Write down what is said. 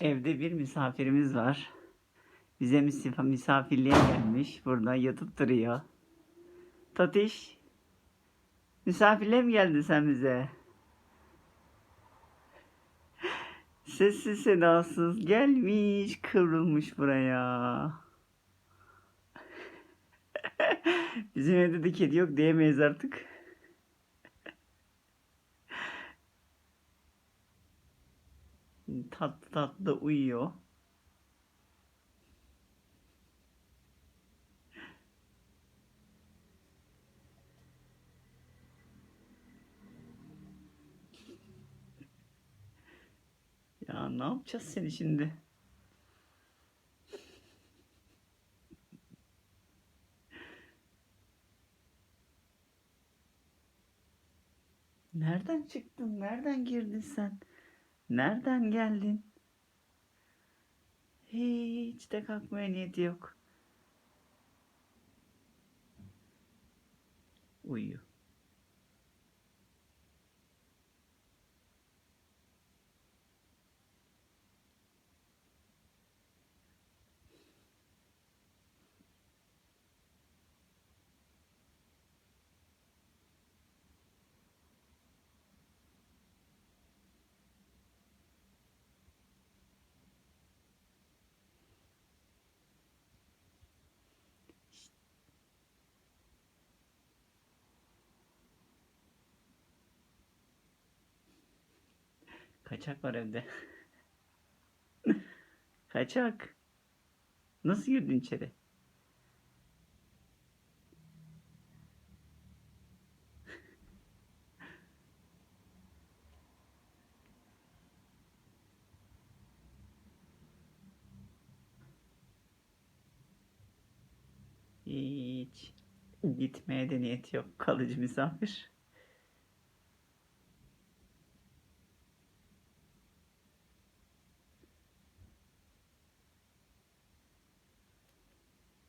Evde bir misafirimiz var. Bize misafirliğe gelmiş. Burada yatıp duruyor. Tatiş. Misafirliğe mi geldin sen bize? Sessiz sedasız gelmiş kıvrılmış buraya. Bizim evde de kedi yok diyemeyiz artık. Tatlı tatlı uyuyor. Ya ne yapacağız seni şimdi? Nereden çıktın? Nereden girdin sen? Nereden geldin? Hiç de kalkmaya niyeti yok. Uyuyor. Kaçak var evde. Kaçak. Nasıl girdin içeri? Hiç gitmeye de niyeti yok. Kalıcı misafir.